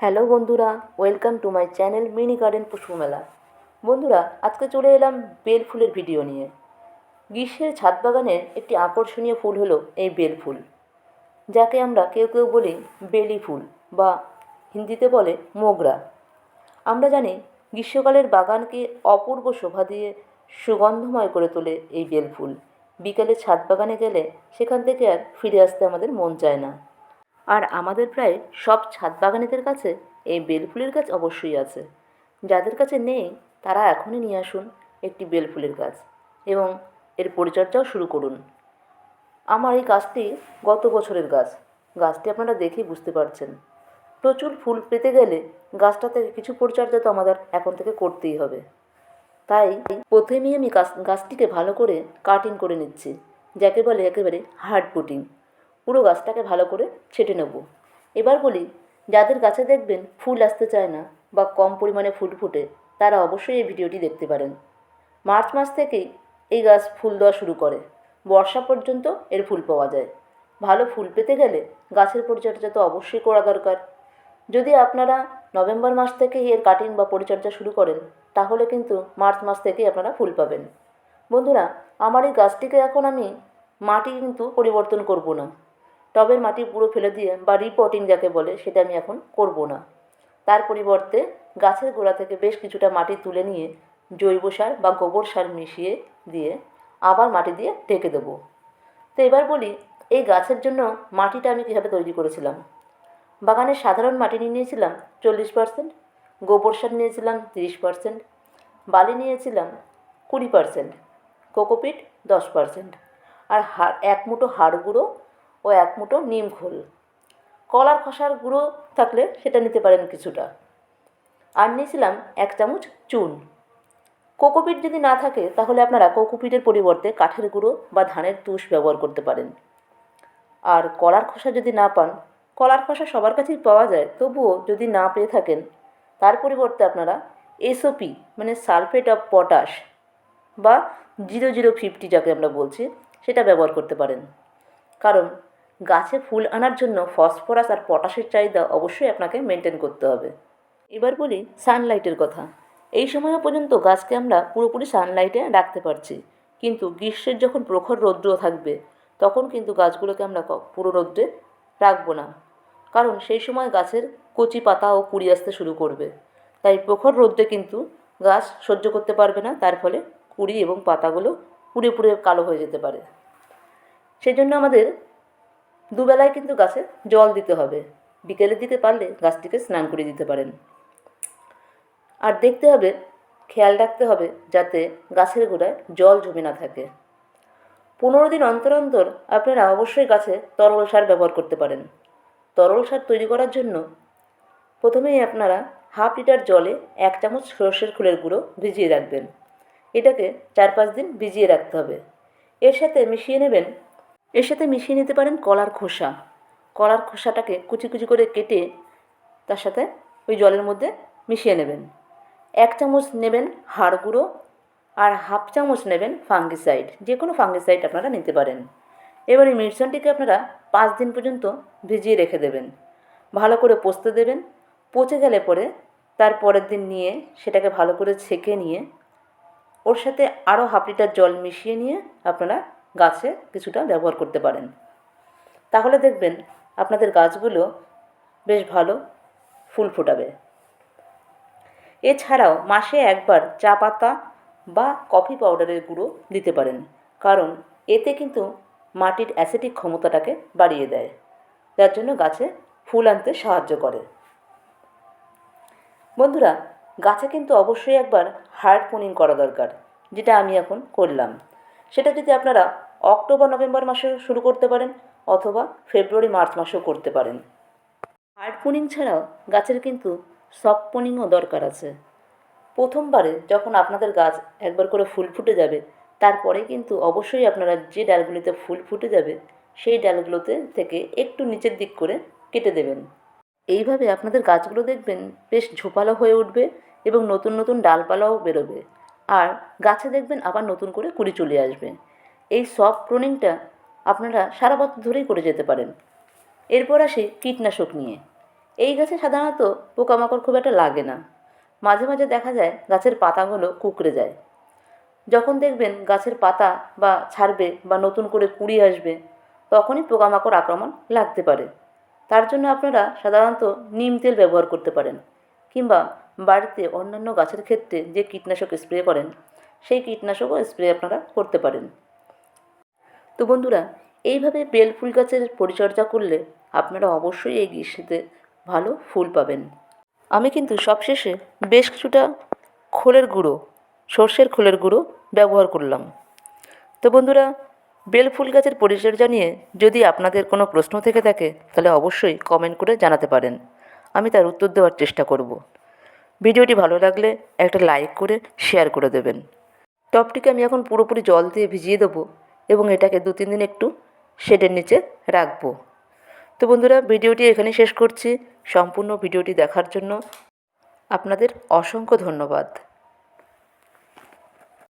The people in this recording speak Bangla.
হ্যালো বন্ধুরা, welcome to my channel mini garden Pushpamela বন্ধুরা, আজকে চলে এলাম বেল ফুলের ভিডিও নিয়ে। গ্রীষ্মের ছাদ বাগানের একটি আকর্ষণীয় ফুল হলো এই বেল ফুল, যাকে আমরা কেউ কেউ বলি বেলি ফুল বা হিন্দিতে বলে মোগরা। আমরা জানি গ্রীষ্মকালের বাগানকে অপূর্ব শোভা দিয়ে সুগন্ধময় করে তোলে এই বেল ফুল। বিকেলে ছাদ বাগানে গেলে সেখান থেকে আর ফিরে আসতে আমাদের মন চায় না। আর আমাদের প্রায় সব ছাদ বাগানেদের কাছে এই বেল ফুলের গাছ অবশ্যই আছে। যাদের কাছে নেই, তারা এখনই নিয়ে আসুন একটি বেল ফুলের গাছ এবং এর পরিচর্যাও শুরু করুন। আমার এই গাছটি গত বছরের গাছ। গাছটি আপনারা দেখেই বুঝতে পারছেন। প্রচুর ফুল পেতে গেলে গাছটাতে কিছু পরিচর্যা তো আমাদের এখন থেকে করতেই হবে। তাই প্রথমেই আমি গাছ, গাছটিকে ভালো করে কাটিং করে নিচ্ছি, যাকে বলে একেবারে হার্ড পুটিং পুরো গাছটাকে ভালো করে ছেটে নেব। এবার বলি, যাদের গাছে দেখবেন ফুল আসতে চায় না বা কম পরিমাণে ফুল ফুটে, তারা অবশ্যই এই ভিডিওটি দেখতে পারেন। মার্চ মাস থেকেই এই গাছ ফুল দেওয়া শুরু করে। বর্ষা পর্যন্ত এর ফুল পাওয়া যায়। ভালো ফুল পেতে গেলে গাছের পরিচর্যা তো অবশ্যই করা দরকার। যদি আপনারা নভেম্বর মাস থেকে এর কাটিং বা পরিচর্যা শুরু করেন, তাহলে কিন্তু মার্চ মাস থেকেই আপনারা ফুল পাবেন। বন্ধুরা, আমার এই গাছটিকে এখন আমি মাটি কিন্তু পরিবর্তন করব না। টবের মাটি পুরো ফেলে দিয়ে বা রিপোর্টিং যাকে বলে, সেটা আমি এখন করব না। তার পরিবর্তে গাছের গোড়া থেকে বেশ কিছুটা মাটি তুলে নিয়ে জৈব সার বা গোবর সার মিশিয়ে দিয়ে আবার মাটি দিয়ে ঢেকে দেবো। তো এবার বলি, এই গাছের জন্য মাটিটা আমি কীভাবে তৈরি করেছিলাম? বাগানে সাধারণ মাটি নিয়ে নিয়েছিলাম চল্লিশ পার্সেন্ট গোবর সার নিয়েছিলাম তিরিশ পার্সেন্ট বালি নিয়েছিলাম কুড়ি পার্সেন্ট কোকোপিট দশ পার্সেন্ট আর হাড় এক মুঠো হাড় গুঁড়ো ও এক মুঠো নিম খোল কলার খসার গুঁড়ো থাকলে সেটা নিতে পারেন কিছুটা। আর নিয়েছিলাম এক চামচ চুন। কোকোপিট যদি না থাকে, তাহলে আপনারা কোকোপিটের পরিবর্তে কাঠের গুঁড়ো বা ধানের তুষ ব্যবহার করতে পারেন। আর কলার খোসা যদি না পান, কলার খোসা সবার কাছেই পাওয়া যায়, তবুও যদি না পেয়ে থাকেন, তার পরিবর্তে আপনারা এসওপি মানে সালফেট অফ পটাশ বা জিরো জিরো ফিফটি যাকে আমরা বলছি, সেটা ব্যবহার করতে পারেন। কারণ গাছে ফুল আনার জন্য ফসফরাস আর পটাশের চাহিদা অবশ্যই আপনাকে মেনটেন করতে হবে। এবার বলি সানলাইটের কথা। এই সময় পর্যন্ত গাছকে আমরা পুরোপুরি সানলাইটে রাখতে পারছি। কিন্তু গ্রীষ্মের যখন প্রখর রৌদ্র থাকবে, তখন কিন্তু গাছগুলোকে আমরা পুরো রৌদ্রে রাখব না। কারণ সেই সময় গাছের কচি পাতা ও কুড়ি আসতে শুরু করবে। তাই প্রখর রৌদ্রে কিন্তু গাছ সহ্য করতে পারবে না, তার ফলে কুড়ি এবং পাতাগুলো পুড়ে পুড়ে কালো হয়ে যেতে পারে। সেজন্য আমাদের দুবেলায় কিন্তু গাছে জল দিতে হবে। বিকেলের দিকে পারলে গাছটিকে স্নান করে দিতে পারেন। আর দেখতে হবে, খেয়াল রাখতে হবে যাতে গাছের গোড়ায় জল জমে না থাকে। পনেরো দিন অন্তর অন্তর আপনারা অবশ্যই গাছে তরল সার ব্যবহার করতে পারেন। তরল সার তৈরি করার জন্য প্রথমেই আপনারা হাফ লিটার জলে এক চামচ সর্ষের ফুলের গুঁড়ো ভিজিয়ে রাখবেন। এটাকে চার পাঁচ দিন ভিজিয়ে রাখতে হবে। এর সাথে মিশিয়ে নেবেন এর সাথে মিশিয়ে নিতে পারেন কলার খোসা। কলার খোসাটাকে কুচি কুচি করে কেটে তার সাথে ওই জলের মধ্যে মিশিয়ে নেবেন। এক চামচ নেবেন হাড় গুঁড়ো আর হাফ চামচ নেবেন ফাঙ্গিসাইড। যে কোনো ফাঙ্গিসাইড আপনারা নিতে পারেন। এবার এই মিশ্রণটিকে আপনারা পাঁচ দিন পর্যন্ত ভিজিয়ে রেখে দেবেন। ভালো করে পচতে দেবেন। পচে গেলে পরে তার পরের দিন নিয়ে সেটাকে ভালো করে ছেঁকে নিয়ে ওর সাথে আরও হাফ লিটার জল মিশিয়ে নিয়ে আপনারা গাছে কিছুটা ব্যবহার করতে পারেন। তাহলে দেখবেন আপনাদের গাছগুলো বেশ ভালো ফুল ফোটাবে। এছাড়াও মাসে একবার চা পাতা বা কফি পাউডারের গুঁড়ো দিতে পারেন, কারণ এতে কিন্তু মাটির অ্যাসিডিক ক্ষমতাটাকে বাড়িয়ে দেয়, যার জন্য গাছে ফুল আনতে সাহায্য করে। বন্ধুরা, গাছে কিন্তু অবশ্যই একবার হার্ড পোনিং করা দরকার, যেটা আমি এখন করলাম। সেটা যদি আপনারা অক্টোবর, নভেম্বর মাসে শুরু করতে পারেন অথবা ফেব্রুয়ারি, মার্চ মাসেও করতে পারেন। হার্ড পোনিং ছাড়াও গাছের কিন্তু সফট পোনিংও দরকার আছে। প্রথমবারে যখন আপনাদের গাছ একবার করে ফুল ফুটে যাবে, তারপরে কিন্তু অবশ্যই আপনারা যে ডালগুলিতে ফুল ফুটে যাবে, সেই ডালগুলোতে থেকে একটু নিচের দিক করে কেটে দেবেন। এইভাবে আপনাদের গাছগুলো দেখবেন বেশ ঝোপালো হয়ে উঠবে এবং নতুন নতুন ডালপালাও বেরোবে। আর গাছে দেখবেন আবার নতুন করে কুড়ি চলে আসবে। এই সফট প্রুনিংটা আপনারা সারা বছর ধরেই করে যেতে পারেন। এরপর আসি কীটনাশক নিয়ে। এই গাছে সাধারণত পোকামাকড় খুব একটা লাগে না। মাঝে মাঝে দেখা যায় গাছের পাতাগুলো কুঁকড়ে যায়। যখন দেখবেন গাছের পাতা বা ছাড়বে বা নতুন করে কুঁড়ি আসবে, তখনই পোকামাকড় আক্রমণ লাগতে পারে। তার জন্য আপনারা সাধারণত নিম তেল ব্যবহার করতে পারেন কিংবা বাড়িতে অন্যান্য গাছের ক্ষেত্রে যে কীটনাশক স্প্রে করেন, সেই কীটনাশকও স্প্রে আপনারা করতে পারেন। তো বন্ধুরা, এইভাবে বেল ফুল গাছের পরিচর্যা করলে আপনারা অবশ্যই এই গ্রীষ্মতে ভালো ফুল পাবেন। আমি কিন্তু সবশেষে বেশ কিছুটা খোলের গুঁড়ো, সর্ষের খোলের গুঁড়ো ব্যবহার করলাম। তো বন্ধুরা, বেল ফুল গাছের পরিচর্যা নিয়ে যদি আপনাদের কোনো প্রশ্ন থেকে থাকে, তাহলে অবশ্যই কমেন্ট করে জানাতে পারেন। আমি তার উত্তর দেওয়ার চেষ্টা করব। ভিডিওটি ভালো লাগলে একটা লাইক করে, শেয়ার করে দেবেন। টবটিকে আমি এখন পুরোপুরি জল দিয়ে ভিজিয়ে দেবো। এবং এটাকে দু তিন দিন একটু শেডের নিচে রাখব। তো বন্ধুরা, ভিডিওটি এখানে শেষ করছি। সম্পূর্ণ ভিডিওটি দেখার জন্য আপনাদের অসংখ্য ধন্যবাদ।